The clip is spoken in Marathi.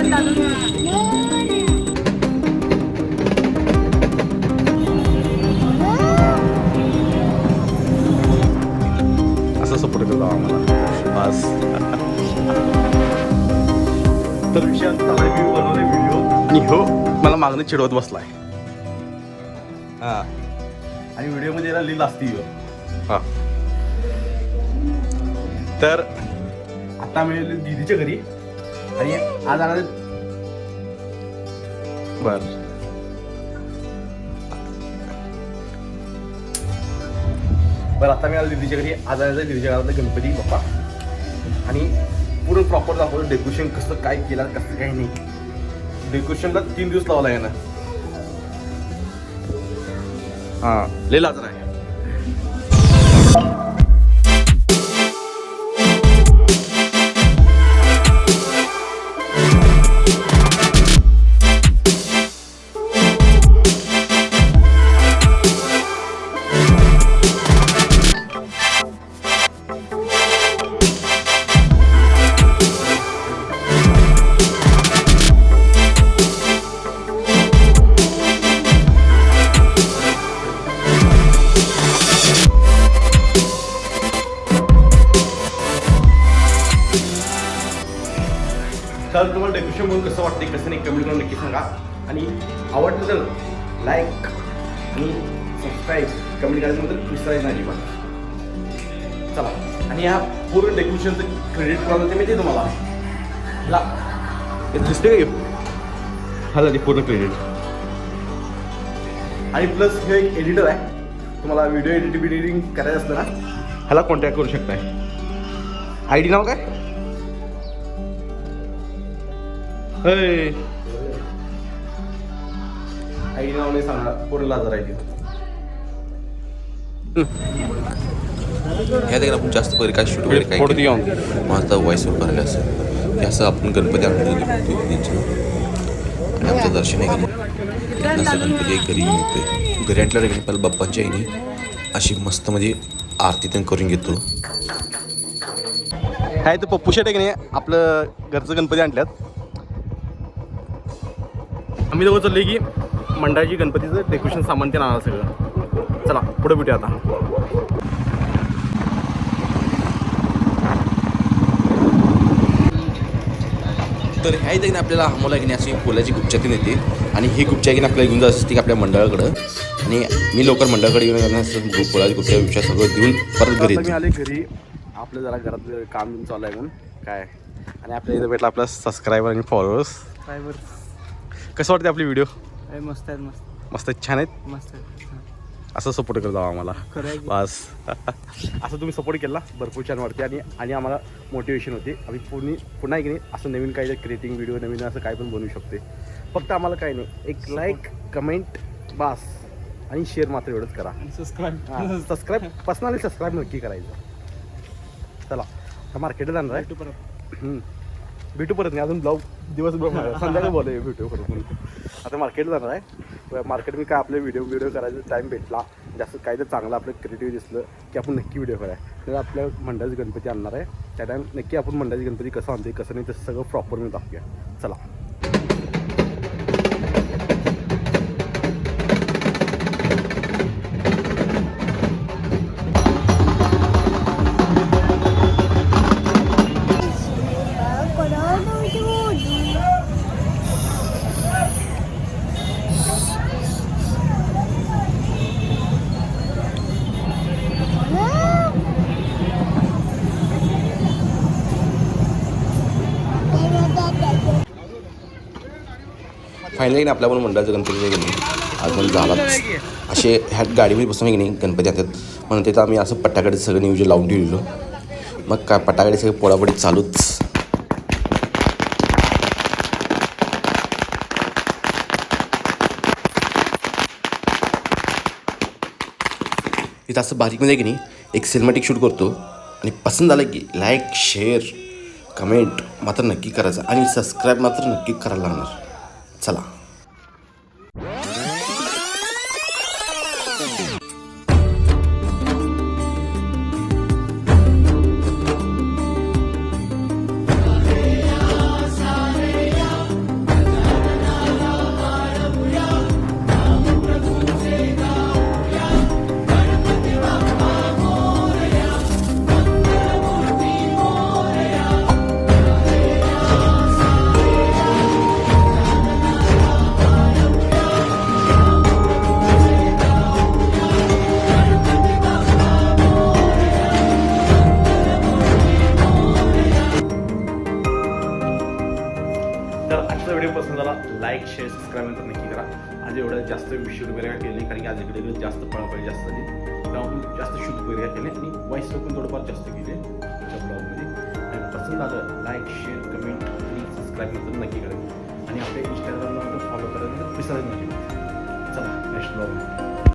असं सपोर्ट करतो आम्हाला. बस. तर व्हिडिओ आणि हो मला मागणं चिडवत बसलाय. हा. आणि व्हिडिओमध्ये याला लील असती. हा. तर आता मी आलोय दीदीच्या घरी. आणि आज आला बर बरं आता मी आलो दीदीच्या घरी आज आणायचं दीदीच्या गणपती बाप्पा. आणि पूर्ण प्रॉपर दाखवलं डेकोरेशन कसं काय केलं कसं काय नाही. डेकोरेशनला तीन दिवस लावला यानं हां लय लाजर आहे. तर तुम्हाला डेकोरेशन म्हणून कसं वाटते कसं नाही कमेंट करून नक्की सांगा. आणि आवडलं तर लाईक आणि सबस्क्राईब कमेंट करायचं विसरायचं नाही अजिबात. चला. आणि ह्या पूर्ण डेकोरेशनचं क्रेडिट कोणाला ते माहिती आहे तुम्हाला? ला. दिसते का? हा झाली पूर्ण क्रेडिट आणि प्लस हे एक एडिटर आहे. तुम्हाला व्हिडिओ एडिटिंग एडिटिंग करायचं असलं ना ह्याला कॉन्टॅक्ट करू शकताय. आय डी नाव काय? आई नाव नाही सांगणार. पूर्ण लाजर आहे ती ह्या देखील आपण जास्त पहिले काय शूट वगैरे काय केलं. माझा वॉइस ओव्हर करायला असं. हे असं आपण गणपती आणून दिले आणि आमचं दर्शन आहे. गणपती एक घरी येतोय घरी आणल्यावर पहिला बाप्पांच्या आईने अशी मस्त म्हणजे आरती पण करून घेतो काय तर पप्पू शेट आहे की नाही? आपलं घरचं गणपती आणल्यात. आम्ही दोघं चाललोय की मंडळाची गणपतीचं डेकोरेशन सामान ते आणणार सगळं. चला पुढे भेटूया आता. तर ह्या इथे आपल्याला आम्हाला घेणे अशी फुलाची गुपचातीन येते. आणि ही गुपच्या घेणे आपल्याला घेऊन जात असते की आपल्या मंडळाकडं. आणि मी लवकर मंडळाकडे येऊन फुलाची गुपच्या विषय सगळं देऊन परत घरी आले घरी. आपलं जरा घरात काम चालू आहे म्हणून. काय? आणि आपल्या इथं भेटला आपला सबस्क्रायबर आणि फॉलोअर्स कसं वाटते आपली व्हिडिओ मस्त आहेत मस्त. मस्त छान आहेत? मस्त आहेत असं सपोर्ट करत जावा आम्हाला. खरं आहे की? बस. असं तुम्ही सपोर्ट केला भरपूर छान वाटते आणि आणि आम्हाला मोटिवेशन होते. आम्ही पुन्हा पुन्हा एक नाही असं नवीन काही क्रिएटिंग व्हिडिओ नवीन असं काय पण बनवू शकते फक्त आम्हाला काय नाही. एक लाईक कमेंट बास. आणि शेअर मात्र एवढंच करा. आणि सबस्क्राईब सबस्क्राईब पर्सनली सबस्क्राईब नक्की करायचं. चला. आता मार्केटला जाणार आहे. परत. हम्म. भेटू परत नाही अजून ब्लॉग दिवसभर संध्याकाळी बोलू भेटू परत म्हणून. आता मार्केटला जाणार आहे. मार्केट मी काय आपले व्हिडिओ व्हिडिओ करायचा टाईम भेटला. जास्त काही तर चांगलं आपलं क्रिएटिव्ह दिसलं की आपण नक्की व्हिडिओ कराय. तर आपल्या मंडळाचे गणपती आणणार आहे. त्या टाईम नक्की आपण मंडळाचे गणपती कसं आणते कसं नाही तसं सगळं प्रॉपर मी दाखवूया. चला. फायनली आपल्या पण मंडळाचं गणपती गेले पण झाला असे ह्या गाडीमध्ये बसून की नाही गणपती आणतात म्हणून तिथं आम्ही असं पटाकडे सगळं नियोजन लावून ठेवलेलो. मग काय पटाकडे सगळे पोळापोळी चालूच. तिथं असं बारीकमध्ये म्हणजे की नाही एक सिनेमॅटिक शूट करतो. आणि पसंत आलं की लाईक शेअर कमेंट मात्र नक्की करायचं. आणि सबस्क्राईब मात्र नक्की करायला लागणार. cela तर आजचा व्हिडिओ पसंत झाला लाईक शेअर सबस्क्राईब नंतर नक्की करा. आज एवढं जास्त शूट वगैरे काय केलं कारण की आज इकडे इकडे जास्त पळापळी जास्त झाली. त्यामुळे जास्त शूट वगैरे काय केले आणि वॉईस पण थोडंफार जास्त केले आमच्या ब्लॉगमध्ये आणि पसंत आलं लाईक शेअर कमेंट आणि सबस्क्राईब नंतर नक्की करा. आणि आपल्या इंस्टाग्रामला फॉलो करायला विसरायला नक्की. चला नेक्स्ट ब्लॉग